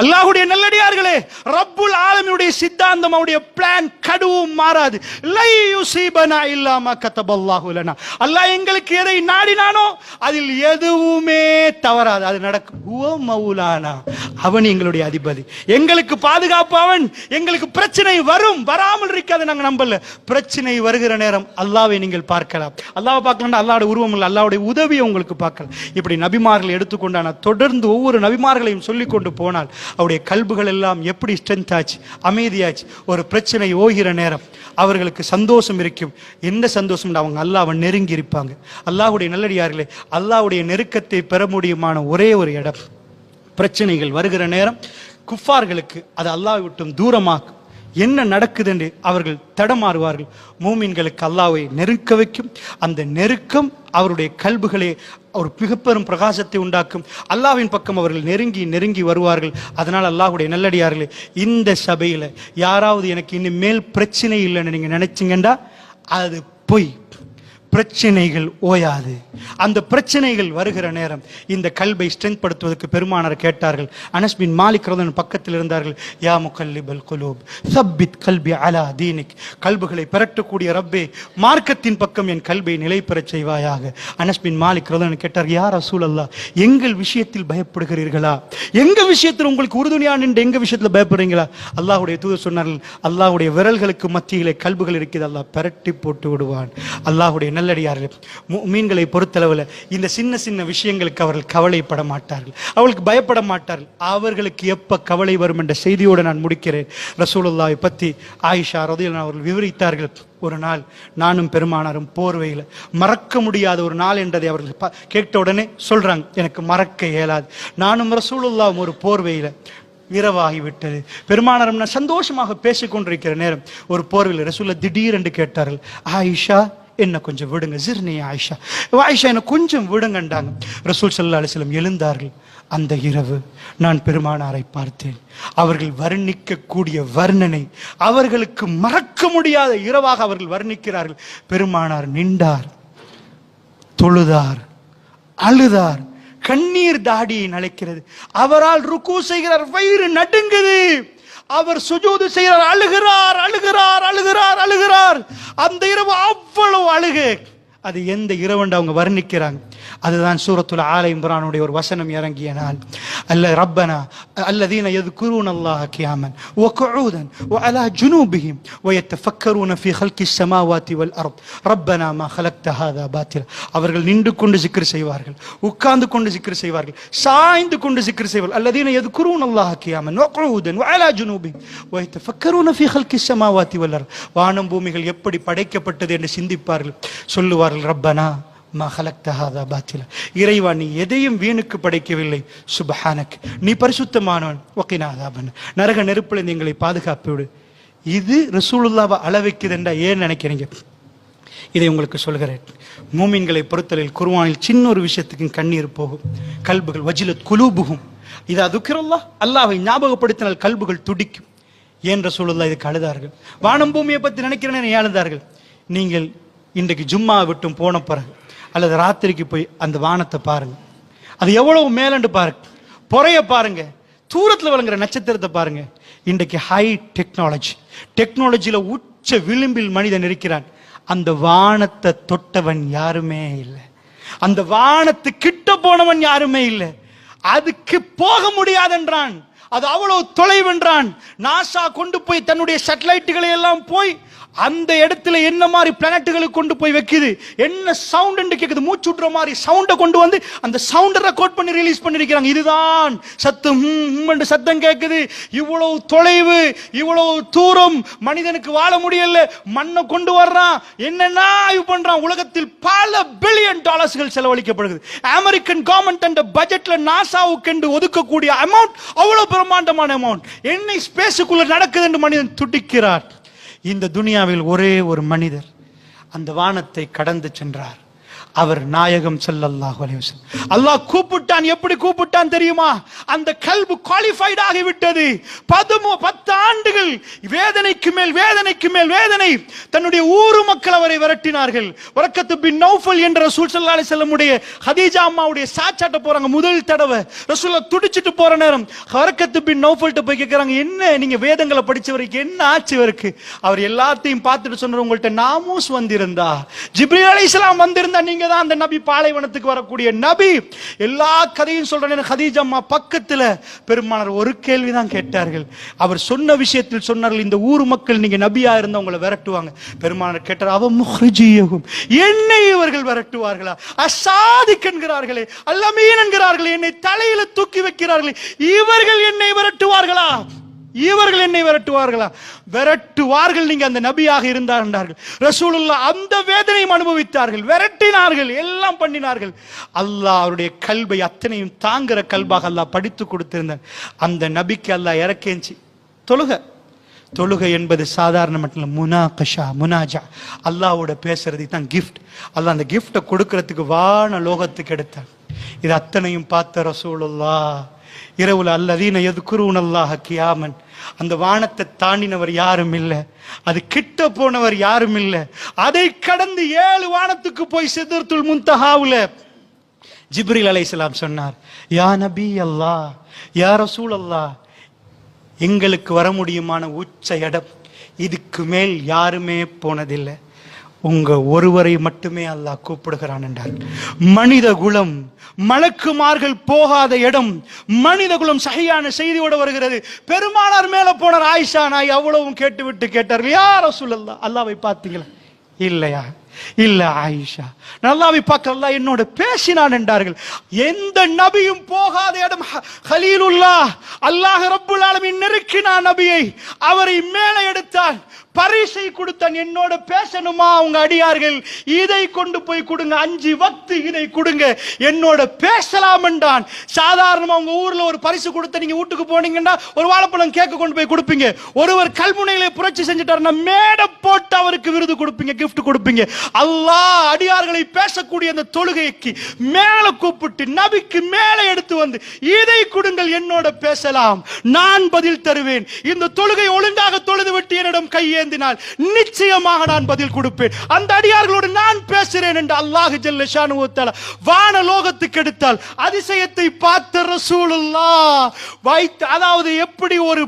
அல்லாஹுடைய நல்லடியார்களே ரப்புல் ஆலமினுடைய சித்தாந்தம் அவருடைய பிளான் கடுவும் மாறாது. லை யுசீபனா இல்லாம கத்தபல்லாஹு லனா. அல்லாஹ் எங்களுக்கு எதை நாடினானோ அதில் எதுவுமே தவறாது. அது நடக்கும். ஹுவ மௌலானா. அவன் எங்களுடைய அதிபதி. எங்களுக்கு பாதுகாப்பு அவன். எங்களுக்கு பிரச்சனை வரும். வராமல் இருக்காது நாங்கள் நம்பல. பிரச்சனை வருகிற நேரம் அல்லாவை நீங்கள் பார்க்கலாம். அல்லாவை பார்க்கலாம் அல்லாவுடைய உருவம் இல்லை. அல்லாவுடைய உதவியை உங்களுக்கு பார்க்கலாம். இப்படி நபிமார்கள் எடுத்துக்கொண்டான தொடர்ந்து ஒவ்வொரு நபிமார்களையும் சொல்லிக் கொண்டு போனால் அவருடைய கல்புகள் எல்லாம் எப்படி ஸ்ட்ரென்த் ஆச்சு அமைதியாச்சு ஒரு பிரச்சனை ஓகிற நேரம். அவர்களுக்கு சந்தோஷம் இருக்கும். என்ன சந்தோஷம் அவங்க அல்லாவை நெருங்கி இருப்பாங்க. அல்லாஹ்வுடைய நல்லடியார்களே அல்லாஹ்வுடைய நெருக்கத்தை பெற முடியுமான ஒரே ஒரு இடம். பிரச்சனைகள் வருகிற நேரம் குஃபார்களுக்கு அது அல்லாஹ் விட்டும் தூரமாக்கும். என்ன நடக்குது என்று அவர்கள் தடமாறுவார்கள். மூமின்களுக்கு அல்லாவை நெருக்க வைக்கும். அந்த நெருக்கம் அவருடைய கல்புகளே ஒரு மிகப்பெரும் பிரகாசத்தை உண்டாக்கும். அல்லாஹ்வின் பக்கம் அவர்கள் நெருங்கி நெருங்கி வருவார்கள். அதனால் அல்லாஹ்வுடைய நல்லடியார்களே இந்த சபையில் யாராவது எனக்கு இன்னும் மேல் பிரச்சனை இல்லைன்னு நீங்கள் நினைச்சிங்கண்டா அது பொய். பிரச்சனைகள் ஓயாது. அந்த பிரச்சனைகள் வருகிற நேரம் இந்த கல்வை ஸ்ட்ரென்த் படுத்துவதற்கு பெருமானார் கேட்டார்கள். அனஸ் பின் மாலிக் ரதன் பக்கத்தில் இருந்தார்கள். யா முகல்லிபல் குலூப் சப்பித் கல்பி அலா தீனிக். கல்புகளை பெரட்டக்கூடிய ரப்பே மார்க்கத்தின் பக்கம் என் கல்வை நிலை பெறச் செய்வாயாக. அனஸ் பின் மாலிக் ரதன் கேட்டார் யார் ரசூல் அல்லா எங்கள் விஷயத்தில் பயப்படுகிறீர்களா? எங்க விஷயத்தில் உங்களுக்கு உறுதுணையா நின்று எங்க விஷயத்தில் பயப்படுறீங்களா? அல்லாஹுடைய தூதர் சொன்னார்கள் அல்லாஹுடைய விரல்களுக்கு மத்தியிலே கல்புகள் இருக்குது அல்லாஹ் பெரட்டி போட்டு விடுவான். அல்லாஹ்வுடைய நல்லடியார்கள். மீன்களை பொறுத்தளவில் இந்த சின்ன சின்ன விஷயங்களுக்கு அவர்கள் கவலைப்பட மாட்டார்கள். அவளுக்கு பயப்பட மாட்டார்கள். அவர்களுக்கு எப்ப கவலை வரும் என்ற செய்தியோடு நான் முடிக்கிறேன். ரசூலுல்லாவை பத்தி ஆயிஷா ரதையில் அவர்கள் விவரித்தார்கள். ஒரு நாள் நானும் பெருமானாரும் போர்வையில் மறக்க முடியாத ஒரு நாள் என்றதை அவர்கள் கேட்ட உடனே சொல்றாங்க. எனக்கு மறக்க இயலாது. நானும் ரசூலுல்லாவும் ஒரு போர்வையில் இரவாகிவிட்டது பெருமானாரம் நான் சந்தோஷமாக பேசிக்கொண்டிருக்கிற நேரம் ஒரு போர்வையில் திடீர் திடீரென்று கேட்டார்கள். ஆயிஷா என்ன கொஞ்சம் விடுங்க ஜிர்னி ஆயிஷா. ஆயிஷா என்ன கொஞ்சம் விடுங்கண்டாங்க. ரசூல் சல்லா அலிஸ்லம் எழுந்தார்கள். அந்த இரவு நான் பெருமானாரை பார்த்தேன். அவர்கள் வர்ணிக்கக்கூடிய வர்ணனை அவர்களுக்கு மறக்க முடியாத இரவாக அவர்கள் வர்ணிக்கிறார்கள். பெருமானார் நின்றார் தொழுதார் அழுதார். கண்ணீர் தாடியை நனைக்கிறது. அவரால் ருக்கு செய்கிறார் வயிறு நடுங்குது. அவர் சுஜூது செய்கிறார். அழுகிறார் அழுகிறார் அழுகிறார் அழுகிறார். அந்த இரவு அவ்வளவு அழுகு. அது எந்த இரவுண்டு அவங்க வர்ணிக்கிறாங்க? அதுதான் சூரத்துல ஆலயம் இம்ரானுடைய ஒரு வசனம் இறங்கிய நான் அல்ல ரப்பனா الذين يذكرون الله قياما وقعودا وعلى جنوبهم ويتفكرون في خلق السماوات والارض ربنا ما خلقت هذا باطلا அவர்கள் நின்று கொண்டு zikr செய்வார்கள் உட்கார்ந்து கொண்டு zikr செய்வார்கள் சாய்ந்து கொண்டு zikr செய்வார்கள் الذين يذكرون الله قياما وقعودا وعلى جنوبهم ويتفكرون في خلق السماوات والارض வானம் பூமிகள் எப்படி படைக்கப்பட்டது என்று சிந்திப்பார்கள் சொல்லுவார்கள் ரப்பனா மா பாத்தில இறைவா நீ எதையும் வீணுக்கு படைக்கவில்லை. சுபஹானக். நீ பரிசுத்தமானவன். ஒக்கினாதாபன் நரக நெருப்பில் எங்களை பாதுகாப்பு விடு. இது ரசூலுல்லாவை அளவைக்குதுண்டா ஏன் நினைக்கிறீங்க? இதை உங்களுக்கு சொல்கிறேன். மூமின்களை பொறுத்தலில் குருவானில் சின்ன ஒரு விஷயத்துக்கும் கண்ணீர் போகும். கல்புகள் வஜிலத் குலூபுகும் இதா துக்கிரல்லா அல்லாவை ஞாபகப்படுத்தினால் கல்புகள் துடிக்கும். ஏன் ரசூலுல்லா இதுக்கு அழுதார்கள் வானம் பூமியை பற்றி நினைக்கிறேன்னு அழுதார்கள்? நீங்கள் இன்றைக்கு ஜும்மா விட்டும் போன பிறகு அல்லது ராத்திரிக்கு போய் அந்த வானத்தை பாருங்க. அது எவ்வளவு மேலண்டு பாருங்க. பொறைய பாருங்க. தூரத்தில் விளங்குற நட்சத்திரத்தை பாருங்க. இன்றைக்கு ஹை டெக்னாலஜி டெக்னாலஜியில உச்ச விளிம்பில் மனிதன் இருக்கிறான். அந்த வானத்தை தொட்டவன் யாருமே இல்லை. அந்த வானத்து கிட்ட போனவன் யாருமே இல்லை. அதுக்கு போக முடியாதென்றான். அது அவ்வளவு தொலைவென்றான் நாசா கொண்டு போய் தன்னுடைய சேட்டலைட்டுகளை எல்லாம் போய் அந்த இடத்துல என்ன மாதிரி பிளானட்டுகளை கொண்டு போய் வைக்குது? என்ன சவுண்ட் கேட்குது மூச்சு விட்டுற மாதிரி சவுண்டை கொண்டு வந்து அந்த சவுண்டை ரெக்கார்ட் பண்ணி ரிலீஸ் பண்ணிருக்கிறாங்க. இதுதான் சத்தம். என்று சத்தம் கேட்குது இவ்வளவு தொலைவு இவ்வளவு தூரம் மனிதனுக்கு வாழ முடியல. மண்ணை கொண்டு வர்றான். என்னென்ன ஆய்வு பண்றான்? உலகத்தில் பல பில்லியன் டாலர்ஸ்கள் செலவழிக்கப்படுகிறது அமெரிக்கன் கவர்மெண்ட் அந்த பட்ஜெட்ல நாசாவுக்கு என்று ஒதுக்கக்கூடிய அமௌண்ட் அவ்வளவு பிரம்மாண்டமான அமௌண்ட் என்னை ஸ்பேஸுக்குள்ள நடக்குது என்று மனிதன் துடிக்கிறார். இந்த துனியாவில் ஒரே ஒரு மனிதர். அந்த வானத்தை கடந்து சென்றார். அவர் நாயகம் செல்லல்லாஹ் அலைவசம் அல்லாஹ் கூப்பிட்டான் எப்படி கூப்பிட்டான் தெரியுமா? அந்த கல்பு குவாலிஃபைட் ஆகிவிட்டது. பதுமோ பத்து ஆண்டுகள் வேதனைக்கு மேல் வேதனைக்கு மேல் வேதனை. தன்னுடைய ஊரு மக்கள் அவரை விரட்டினார்கள். வரக்கத்து பின் நௌஃபல் என்ற ரசூல் சல்லா அலி செல்லமுடைய ஹதீஜா அம்மாவுடைய சாச்சாட்ட போறாங்க. முதல் தடவை ரசூலா துடிச்சிட்டு போற நேரம் வரக்கத்து பின் நௌஃபல்ட்ட போய் கேக்குறாங்க என்ன? நீங்க வேதங்களை படிச்சவருக்கு என்ன ஆச்சு இவருக்கு? அவர் எல்லாத்தையும் பார்த்துட்டு சொன்னார் உங்கள்ட்ட நாமூஸ் வந்திருந்தா. ஜிப்ரி அலி இஸ்லாம் வந்திருந்தா நீங்க தான் அந்த நபி பாலைவனத்துக்கு வரக்கூடிய நபி. எல்லா கதையும் சொல்றேன் ஹதீஜம்மா பக்கத்துல பெருமானார் ஒரு கேள்விதான் கேட்டார்கள். அவர் சொன்ன விஷயத்தில் சொன்னார்கள் இந்த ஊர் மக்கள் நீங்க நபியா இருந்தா உங்களை விரட்டுவாங்க. பெருமானார் கேட்டார் அவ முஹ்ரிஜியகும் என்னை இவர்கள் விரட்டுவார்களா? அசாதிக் என்கிறார்களே அல்லமீன் என்கிறார்களே என்னை தலையில தூக்கி வைக்கிறார்களே இவர்கள் என்னை விரட்டுவார்களா? இவர்கள் என்னை விரட்டுவார்களா? விரட்டுவார்கள் நீங்க அந்த நபியாக இருந்தார் என்றார்கள். ரசூலுல்லா அந்த வேதனையும் அனுபவித்தார்கள். விரட்டினார்கள். எல்லாம் பண்ணினார்கள். அல்லாஹ் அவருடைய கல்வை அத்தனையும் தாங்குற கல்பாக அல்லாஹ் படித்து கொடுத்திருந்தார். அந்த நபிக்கு அல்லாஹ் இறக்கேஞ்சி தொழுக. தொழுகை என்பது சாதாரண மட்டும் முனா கஷா முனாஜா. அல்லாவோட பேசுறது தான் கிஃப்ட் அல்லாஹ் அந்த கிஃப்டை கொடுக்கறதுக்கு வான லோகத்துக்கு எடுத்தார். இது அத்தனையும் பார்த்த ரசூலுல்லா. இரவுல அல்லதீன எதுக்குருவன் அல்லாஹ் கியாமன். அந்த வானத்தை தாண்டினவர் யாரும் இல்லை. அது கிட்ட போனவர் யாரும் இல்லை. அதை கடந்து ஏழு வானத்துக்கு போய் சிதர்த்துல் முன்தஹாவுல ஜிப்ரில் அலைஹிஸ்ஸலாம் சொன்னார் யா நபி அல்லாஹ் யா ரசூல் எங்களுக்கு வர முடியுமான உச்ச இடம். இதுக்கு மேல் யாருமே போனதில்லை. உங்க ஒருவரை மட்டுமே அல்லாஹ் கூப்பிடுகிறான் என்றார். மனித குலம் மலக்குமார்கள் போகாத இடம் மனித குலம் சகையான செய்தியோட வருகிறது. பெருமானார் மேல போனார் ஆயிஷா நாய் அவ்வளவும் கேட்டுவிட்டு கேட்டார் யார ரசூலல்லா அல்லாவை பார்த்தீங்களா? இல்லையா? இல்ல ஆயிஷா. நல்லாவை பார்க்க என்னோட பேசினான் என்றார்கள். எந்த நபியும் போகாத இடம் ஹ- ஹலீலுல்லா அல்லாஹ் ரப்புல் ஆலமின் நெருக்கினான் நபியை. அவரை மேலே எடுத்தான். பரிசை கொடுத்தான் என்னோட பேசணுமா? அவங்க அடியார்கள் இதை கொண்டு போய் கொடுங்க அஞ்சு வக்து இதை கொடுங்க. என்னோட பேசலாம் என்றான் சாதாரணமா உங்க ஊர்ல ஒரு பரிசு கொடுத்த நீங்க வீட்டுக்கு போனீங்கன்னா ஒரு வாழைப்பழம் கேட்க கொண்டு போய் கொடுப்பீங்க. ஒருவர் கல்முனையில புரட்சி செஞ்சுட்டாருன்னா மேடை போட்டு அவருக்கு விருது கொடுப்பீங்க கிஃப்ட் கொடுப்பீங்க. அல்லாஹ் அடியார்களை பேசக்கூடிய அந்த தொழுகைக்கு மேல கூப்பிட்டு நபிக்கு மேலே எடுத்து வந்து இதை கொடுங்கள் என்னோட பேசலாம். நான் பதில் தருவேன். இந்த தொழுகை ஒழுங்காக தொழுது விட்டு என்னிடம் ஏந்தினால் நிச்சயமாக நான் பதில் கொடுப்பேன். அந்த அடியார்களோடு நான் பேசுறேன் என்று அல்லாஹு ஜல்ல ஷானு வான லோகத்துக்கு எடுத்தால் அதிசயத்தை பார்த்த ரசூலுல்லா வைத்து அதாவது எப்படி ஒரு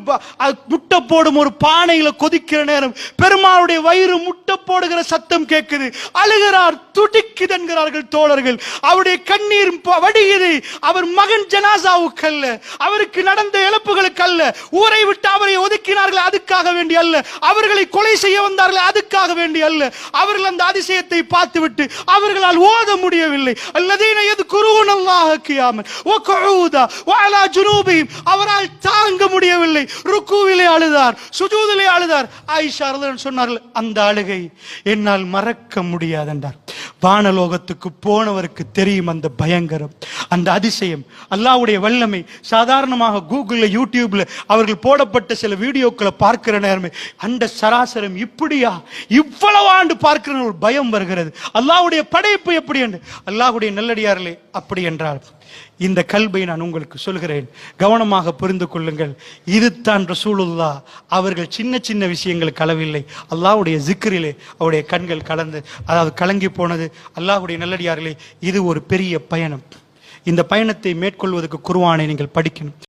முட்டை போடும் ஒரு பானையில கொதிக்கிற நேரம் பெருமாளுடைய வயிறு முட்டை போடுகிற சத்தம் கேட்குது. அழுகிறார் துடிக்குது என்கிறார்கள் தோழர்கள். அவருடைய கண்ணீர் ப- வடியுது. அவர் மகன் ஜனாசாவுக்கு அல்ல. அவருக்கு நடந்த இழப்புகளுக்கு அல்ல. ஊரை விட்டு அவரை ஒதுக்கினார்கள் அதுக்காக வேண்டி அல்ல. அவர்களை கொலை செய்ய வந்தார்கள் அதுக்காக வேண்டி அல்ல. அவர்கள் அந்த அதிசயத்தை பார்த்துவிட்டு அவர்களால் ஓத முடியவில்லை. அல்லதீன எது குருவன் அல்லாஹ் ஓ குஊதா வஅலா அவரால் தாங்க முடியவில்லை. ருக்குவிலே அழுதார் சுஜூதிலே அழுதார். ஆயிஷா சொன்னார்கள் அந்த அழுகை என்னால் மறக்க முடியாது என்றார் வானலோகத்துக்கு போனவருக்கு தெரியும் அந்த பயங்கரம் அந்த அதிசயம். அல்லாவுடைய வல்லமை. சாதாரணமாக கூகுளில் யூடியூப்ல அவர்கள் போடப்பட்ட சில வீடியோக்களை பார்க்கிற நேரமே அந்த சராசரம் இப்படியா? இவ்வளவு ஆண்டு பார்க்கிற ஒரு பயம் வருகிறது. அல்லாவுடைய படைப்பு எப்படி என்று? அல்லாஹுடைய நல்லடியார்களே அப்படி என்றால் இந்த கல்வை நான் உங்களுக்கு சொல்கிறேன். கவனமாக புரிந்து கொள்ளுங்கள். இதுதான் ரசூலுல்லா. அவர்கள் சின்ன சின்ன விஷயங்களுக்கு அளவில்லை அல்லாவுடைய ஜிக்கரிலே அவருடைய கண்கள் கலந்து அதாவது கலங்கி போனது. அல்லாஹ்வுடைய நல்லடியார்களே இது ஒரு பெரிய பயணம். இந்த பயணத்தை மேற்கொள்வதற்கு குருவானை நீங்கள் படிக்கணும்.